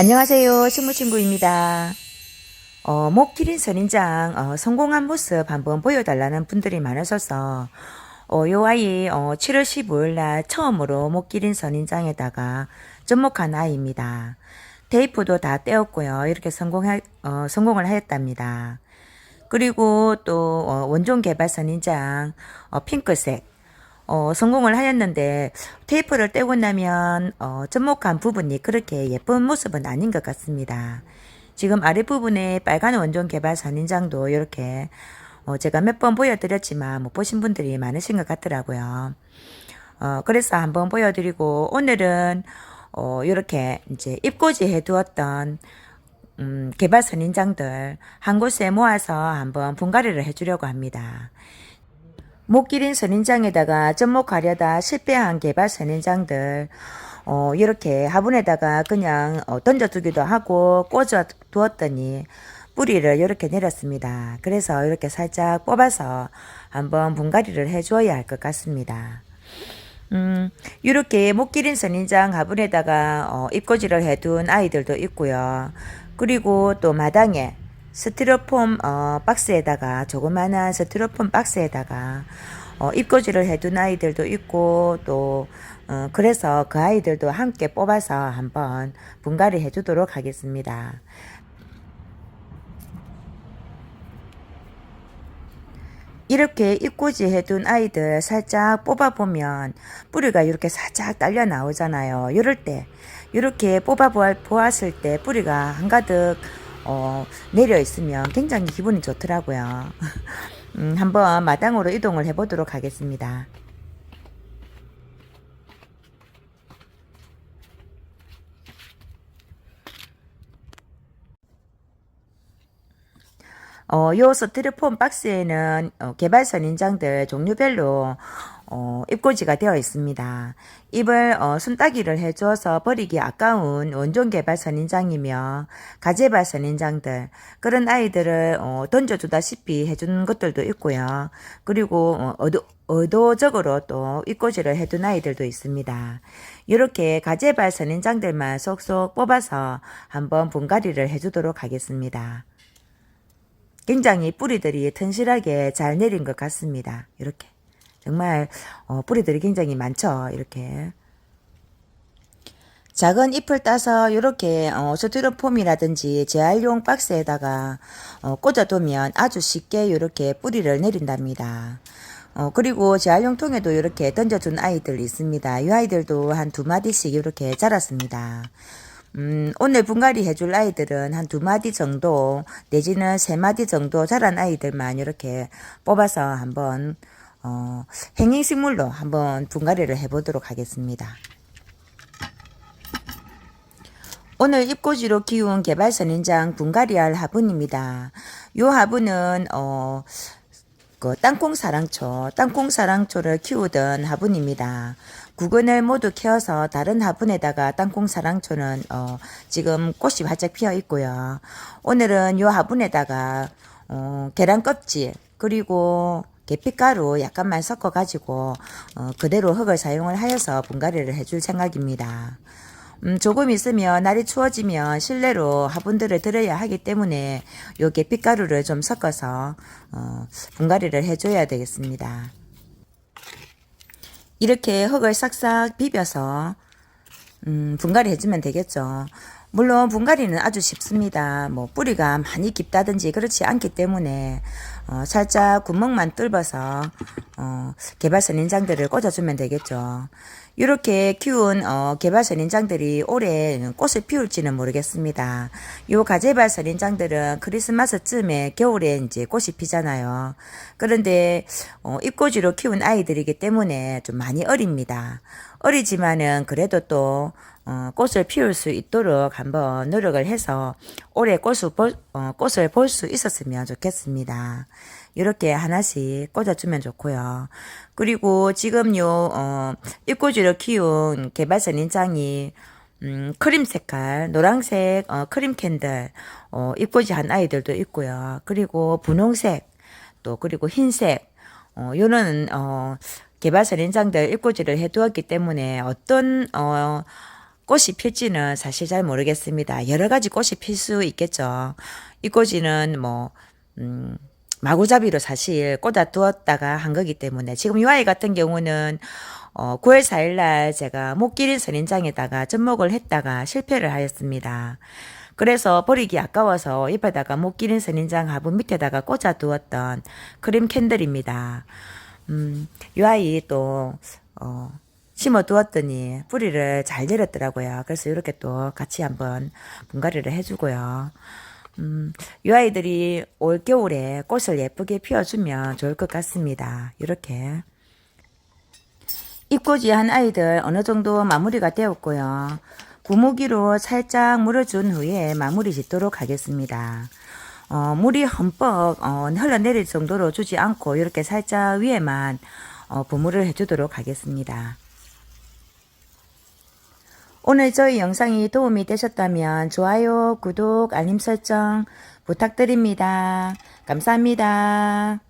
안녕하세요. 식물친구입니다. 어, 목 기린 선인장, 어, 성공한 모습 한번 보여달라는 분들이 많으셔서, 어, 요 아이, 어, 7월 15일 날 처음으로 목 기린 선인장에다가 접목한 아이입니다. 테이프도 다 떼었고요. 이렇게 성공하, 어, 성공을 하였답니다. 그리고 또, 어, 원종 개발 선인장, 어, 핑크색, 어, 성공을 하였는데 테이프를 떼고 나면 어, 접목한 부분이 그렇게 예쁜 모습은 아닌 것 같습니다. 지금 아랫부분에 빨간 원종 개발 선인장도 이렇게 어, 제가 몇 번 보여드렸지만 못 보신 분들이 많으신 것 같더라고요. 어, 그래서 한번 보여드리고 오늘은 어, 이렇게 이제 입고지 해두었던 음, 개발 선인장들 한 곳에 모아서 한번 분갈이를 해주려고 합니다. 목 기린 선인장에다가 접목하려다 실패한 개발 선인장들 어, 이렇게 화분에다가 그냥 어, 던져두기도 하고 꽂아 두었더니 뿌리를 이렇게 내렸습니다. 그래서 이렇게 살짝 뽑아서 한번 분갈이를 해줘야 할 것 같습니다. 음, 이렇게 목 기린 선인장 화분에다가 어, 입고지를 해둔 아이들도 있고요. 그리고 또 마당에 스티로폼 어, 박스에다가 조그마한 스티로폼 박스에다가 어, 입고지를 해둔 아이들도 있고 또 어, 그래서 그 아이들도 함께 뽑아서 한번 분갈이 해주도록 하겠습니다. 이렇게 입고지 해둔 아이들 살짝 뽑아보면 뿌리가 이렇게 살짝 딸려 나오잖아요. 이럴 때 이렇게 뽑아 보았을 때 뿌리가 한가득 어, 내려 있으면 굉장히 기분이 좋더라고요. 음, 한번 마당으로 이동을 해보도록 하겠습니다. 어, 요 스티로폼 박스에는 어, 개발 선 인장들 종류별로 어, 입고지가 되어 있습니다. 잎을 어, 순따기를 해줘서 버리기 아까운 원종 개발 선인장이며 가재발 선인장들 그런 아이들을 어, 던져주다시피 해준 것들도 있고요. 그리고 어, 의도, 의도적으로 또 입고지를 해둔 아이들도 있습니다. 이렇게 가재발 선인장들만 속속 뽑아서 한번 분갈이를 해주도록 하겠습니다. 굉장히 뿌리들이 튼실하게 잘 내린 것 같습니다. 이렇게. 정말 어, 뿌리들이 굉장히 많죠. 이렇게. 작은 잎을 따서 이렇게 어, 스티로폼이라든지 재활용 박스에다가 어, 꽂아두면 아주 쉽게 이렇게 뿌리를 내린답니다. 어, 그리고 재활용 통에도 이렇게 던져준 아이들 있습니다. 이 아이들도 한 두 마디씩 이렇게 자랐습니다. 음, 오늘 분갈이 해줄 아이들은 한 두 마디 정도 내지는 세 마디 정도 자란 아이들만 이렇게 뽑아서 한번 어, 행행식물로 한번 분갈이를 해보도록 하겠습니다. 오늘 입고지로 키운 개발선인장 분갈이할 화분입니다. 요 화분은 어, 그 땅콩 사랑초, 땅콩 사랑초를 키우던 화분입니다. 구근을 모두 키워서 다른 화분에다가 땅콩 사랑초는 어, 지금 꽃이 활짝 피어 있고요. 오늘은 요 화분에다가 어, 계란 껍질 그리고 계피가루 약간만 섞어 가지고 어, 그대로 흙을 사용을 하여서 분갈이를 해줄 생각입니다. 음, 조금 있으면 날이 추워지면 실내로 화분들을 들여야 하기 때문에 요 계피가루를 좀 섞어서 어, 분갈이를 해줘야 되겠습니다. 이렇게 흙을 싹싹 비벼서 음, 분갈이 해주면 되겠죠. 물론 분갈이는 아주 쉽습니다. 뭐 뿌리가 많이 깊다든지 그렇지 않기 때문에 어, 살짝 구멍만 뚫어서 어, 개발선 인장들을 꽂아주면 되겠죠. 이렇게 키운 어, 개발선 인장들이 올해 꽃을 피울지는 모르겠습니다. 요 가재발선 인장들은 크리스마스쯤에 겨울에 이제 꽃이 피잖아요. 그런데 어, 입꼬지로 키운 아이들이기 때문에 좀 많이 어립니다. 어리지만은 그래도 또 어, 꽃을 피울 수 있도록 한번 노력을 해서 올해 꽃을 볼, 어, 꽃을 볼 수 있었으면 좋겠습니다. 이렇게 하나씩 꽂아주면 좋고요. 그리고 지금 요, 어, 입꼬지로 키운 개발선 인장이 음, 크림 색깔, 노란색, 어, 크림 캔들, 어, 입꼬지 한 아이들도 있고요. 그리고 분홍색, 또, 그리고 흰색, 어, 요는, 어, 개발선 인장들 입꼬지를 해두었기 때문에 어떤, 어, 꽃이 필지는 사실 잘 모르겠습니다. 여러 가지 꽃이 필 수 있겠죠. 이 꽃이는 뭐, 음, 마구잡이로 사실 꽂아 두었다가 한 거기 때문에 지금 이 아이 같은 경우는 어, 9월 4일 날 제가 목 기린 선인장에다가 접목을 했다가 실패를 하였습니다. 그래서 버리기 아까워서 잎에다가 목 기린 선인장 화분 밑에다가 꽂아 두었던 크림 캔들입니다. 음, 이 아이 또, 어, 심어 두었더니 뿌리를 잘 내렸더라고요. 그래서 이렇게 또 같이 한번 분갈이를 해주고요. 음, 이 아이들이 올 겨울에 꽃을 예쁘게 피워주면 좋을 것 같습니다. 이렇게. 잎꽂이 한 아이들 어느 정도 마무리가 되었고요. 구무기로 살짝 물어준 후에 마무리 짓도록 하겠습니다. 어, 물이 흠뻑 어, 흘러내릴 정도로 주지 않고 이렇게 살짝 위에만 어, 부물을 해주도록 하겠습니다. 오늘 저희 영상이 도움이 되셨다면 좋아요, 구독, 알림 설정 부탁드립니다. 감사합니다.